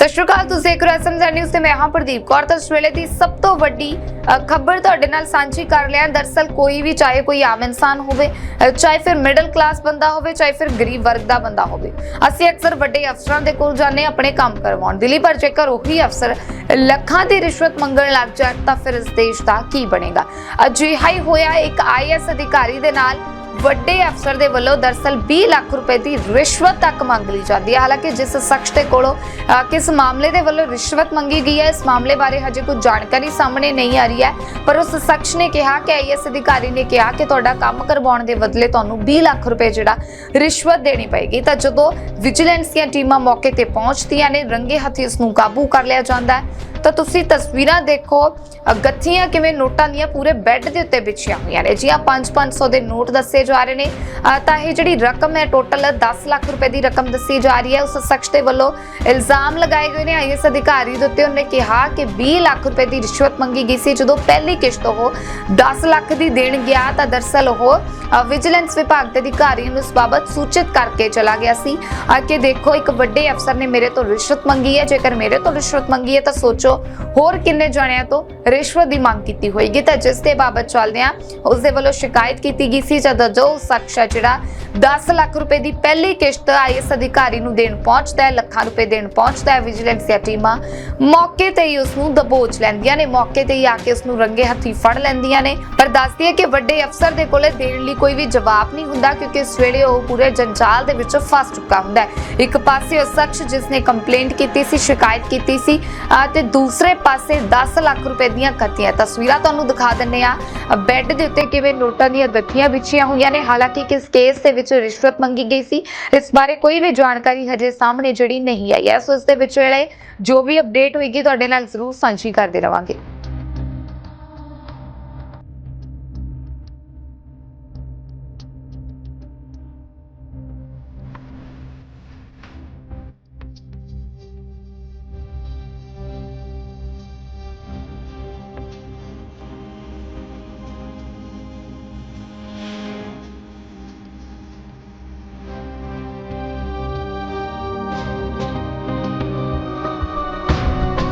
ਸਤਿ ਸ਼੍ਰੀ ਅਕਾਲ, ਤੁਸੀਂ ਦੇਖ ਰਹੇ ਹੋ ਨਿਊਜ਼ ਤੇ ਮੈਂ ਹਾਂ ਪ੍ਰਦੀਪ ਕੌਰ। ਤਾਂ ਇਸ ਵੇਲੇ ਦੀ ਸਭ ਤੋਂ ਵੱਡੀ ਖਬਰ ਤੁਹਾਡੇ ਨਾਲ ਸਾਂਝੀ ਕਰ ਲਿਆ। ਦਰਸਲ ਕੋਈ ਵੀ, ਚਾਹੇ ਕੋਈ ਆਮ ਇਨਸਾਨ ਹੋਵੇ ਚਾਹੇ ਫਿਰ ਮਿਡਲ ਕਲਾਸ ਬੰਦਾ ਹੋਵੇ, ਚਾਹੇ ਫਿਰ ਗਰੀਬ ਵਰਗ ਦਾ ਬੰਦਾ ਹੋਵੇ। ਅਸੀਂ ਅਕਸਰ ਵੱਡੇ ਅਫਸਰਾਂ ਦੇ ਕੋਲ ਜਾਂਦੇ ਹਾਂ, ਆਪਣੇ ਕੰਮ ਕਰਵਾਉਣ। ਦਿੱਲੀ ਪਰ ਜੇਕਰ ਉਹੀ ਅਫਸਰ ਲੱਖਾਂ ਦੀ ਰਿਸ਼ਵਤ ਮੰਗਣ ਲੱਗ ਜਾਣ, ਤਾਂ ਫਿਰ ਇਸ ਦੇਸ਼ ਦਾ ਕੀ ਬਣੇਗਾ? ਅਜਿਹਾ ਹੀ ਹੋਇਆ ਇੱਕ ਆਈਐਸ ਅਧਿਕਾਰੀ ਦੇ ਨਾਲ। ਵੱਡੇ ਅਫਸਰ ਦੇ ਵੱਲੋਂ ਦਰਸਲ 20 ਲੱਖ ਰੁਪਏ ਦੀ ਰਿਸ਼ਵਤ ਤੱਕ ਮੰਗ ਲਈ ਜਾਂਦੀ ਹੈ। ਹਾਲਾਂਕਿ ਜਿਸ ਸ਼ਖਸ ਦੇ ਕੋਲੋਂ ਅ, ਕਿਸ ਮਾਮਲੇ ਦੇ ਵੱਲੋਂ ਰਿਸ਼ਵਤ ਮੰਗੀ ਗਈ ਹੈ ਇਸ ਮਾਮਲੇ ਬਾਰੇ ਹਜੇ ਕੋਈ ਜਾਣਕਾਰੀ ਸਾਹਮਣੇ ਨਹੀਂ ਆ ਰਹੀ ਹੈ। ਪਰ ਉਸ ਸ਼ਖਸ ਨੇ ਕਿਹਾ ਕਿ ਆਈਐਸ ਅਧਿਕਾਰੀ ਨੇ ਕਿਹਾ ਕਿ ਤੁਹਾਡਾ ਕੰਮ ਕਰਵਾਉਣ ਦੇ ਬਦਲੇ ਤੁਹਾਨੂੰ 20 ਲੱਖ ਰੁਪਏ ਜਿਹੜਾ ਰਿਸ਼ਵਤ ਦੇਣੀ ਪਏਗੀ। ਤਾਂ ਜਦੋਂ ਵਿਜੀਲੈਂਸ ਦੀਆਂ ਟੀਮਾਂ ਮੌਕੇ ਤੇ ਪਹੁੰਚਦੀਆਂ ਨੇ ਰੰਗੇ ਹੱਥੀ ਇਸ ਨੂੰ ਕਾਬੂ ਕਰ ਲਿਆ ਜਾਂਦਾ ਹੈ। ਤਾਂ ਤੁਸੀਂ ਤਸਵੀਰਾਂ ਦੇਖੋ ਗੱਥੀਆਂ ਕਿਵੇਂ ਨੋਟਾਂ ਦੀਆਂ ਪੂਰੇ ਬੈੱਡ ਦੇ ਉੱਤੇ ਵਿਛੀਆਂ ਹੋਈਆਂ ਨੇ। ਜੀਆਂ 5-500 ਦੇ ਨੋਟ ਦੱਸੇ ਜਾ ਰਹੇ ਨੇ। ਤਾਂ ਇਹ ਜਿਹੜੀ ਰਕਮ ਹੈ ਟੋਟਲ 10 ਲੱਖ ਰੁਪਏ ਦੀ ਰਕਮ ਦੱਸੀ ਜਾ ਰਹੀ ਹੈ। ਉਸ ਸ਼ਖਸ ਦੇ ਵੱਲੋਂ ਇਲਜ਼ਾਮ ਲਗਾਏ ਗਏ ਨੇ। ਆਈਐਸ ਅਧਿਕਾਰੀ ਦੇ ਉੱਤੇ ਉਹਨੇ ਕਿਹਾ ਕਿ 20 ਲੱਖ ਰੁਪਏ ਦੀ ਰਿਸ਼ਵਤ ਮੰਗੀ ਗਈ ਸੀ। ਜਦੋਂ ਪਹਿਲੀ ਕਿਸ਼ਤ ਉਹ 10 ਲੱਖ ਦੀ ਦੇਣ ਗਿਆ ਤਾਂ ਦਰਸਲ ਉਹ ਵਿਜੀਲੈਂਸ ਵਿਭਾਗ ਦੇ ਅਧਿਕਾਰੀਆਂ ਨੂੰ ਇਸ ਬਾਬਤ ਸੂਚਿਤ ਕਰਕੇ ਚਲਾ ਗਿਆ ਸੀ। ਕਿ ਦੇਖੋ, ਇੱਕ ਵੱਡੇ ਅਫਸਰ ਨੇ ਮੇਰੇ ਤੋਂ ਰਿਸ਼ਵਤ ਮੰਗੀ ਹੈ। ਜੇਕਰ ਮੇਰੇ ਤੋਂ ਰਿਸ਼ਵਤ ਮੰਗੀ ਹੈ ਤਾਂ ਸੋਚੋ ਹੋਰ ਕਿੰਨੇ ਜਣਿਆਂ ਤੋਂ ਰਿਸ਼ਵਤ ਦੀ ਮੰਗ ਕੀਤੀ ਹੋਏਗੀ? ਤਾਂ ਜਿਸ ਦੇ ਬਾਬਤ ਚੱਲਦੇ ਆ ਉਸ ਦੇ ਵੱਲੋਂ ਸ਼ਿਕਾਇਤ ਕੀਤੀ ਗਈ ਸੀ, ਜਦੋਂ ਜੋ ਸ਼ਖਸ ਜਿਹੜਾ 10 ਲੱਖ ਰੁਪਏ ਦੀ ਪਹਿਲੀ ਕਿਸ਼ਤ ਆਈਐਸ ਅਧਿਕਾਰੀ ਨੂੰ ਦੇਣ ਪਹੁੰਚਦਾ ਹੈ, ਲੱਖਾਂ ਰੁਪਏ ਦੇਣ ਪਹੁੰਚਦਾ ਹੈ ਵਿਜੀਲੈਂਸ ਦੀਆਂ ਟੀਮਾਂ ਮੌਕੇ ਤੇ ਹੀ ਉਸ ਨੂੰ ਦਬੋਚ ਲੈਂਦੀਆਂ ਨੇ, ਮੌਕੇ ਤੇ ਹੀ ਆ ਕੇ ਉਸ ਨੂੰ ਰੰਗੇ ਹੱਥੀ ਫੜ ਲੈਂਦੀਆਂ ਨੇ। ਪਰ ਦੱਸਦੀ ਹੈ ਕਿ ਵੱਡੇ ਅਫਸਰ ਦੇ ਕੋਲੇ ਦੇਣ ਲਈ ਕੋਈ ਵੀ ਜਵਾਬ ਨਹੀਂ ਹੁੰਦਾ, ਕਿਉਂਕਿ ਇਸ ਵੇਲੇ ਉਹ ਪੂਰੇ ਜੰਜਾਲ ਦੇ ਵਿੱਚ ਫਸ ਚੁੱਕਾ ਹੁੰਦਾ ਹੈ। ਇੱਕ ਪਾਸੇ ਉਹ ਸ਼ਖਸ ਜਿਸ ਨੇ ਕੰਪਲੇਂਟ ਕੀਤੀ ਸੀ, ਸ਼ਿਕਾਇਤ ਕੀਤੀ ਸੀ ਤੇ ਦੂਸਰੇ ਪਾਸੇ 10 ਲੱਖ ਰੁਪਏ ਦੀਆਂ ਖੱਤੀਆਂ ਤਸਵੀਰਾਂ ਤੁਹਾਨੂੰ ਦਿਖਾ ਦਿੰਨੇ ਆ ਬੈੱਡ ਦੇ ਉੱਤੇ ਕਿਵੇਂ ਨੋਟਾਂ ਦੀਆਂ ਗੱਠੀਆਂ ਵਿਛੀਆਂ ਹੋਈਆਂ ਨੇ। ਹਾਲਾਂਕਿ ਕਿਸ ਕੇਸ ਦੇ ਵਿੱਚ ਰਿਸ਼ਵਤ ਮੰਗੀ ਗਈ ਸੀ, ਇਸ ਬਾਰੇ ਕੋਈ ਵੀ ਜਾਣਕਾਰੀ ਹਜੇ ਸਾਹਮਣੇ ਜਿਹੜੀ ਨਹੀਂ ਆਈ ਹੈ। ਸੋ ਇਸ ਦੇ ਵਿੱਚ ਜਿਹੜੇ ਜੋ ਵੀ ਅਪਡੇਟ ਹੋਏਗੀ, ਤੁਹਾਡੇ ਨਾਲ ਜ਼ਰੂਰ ਸਾਂਝੀ ਕਰਦੇ ਰਵਾਂਗੇ।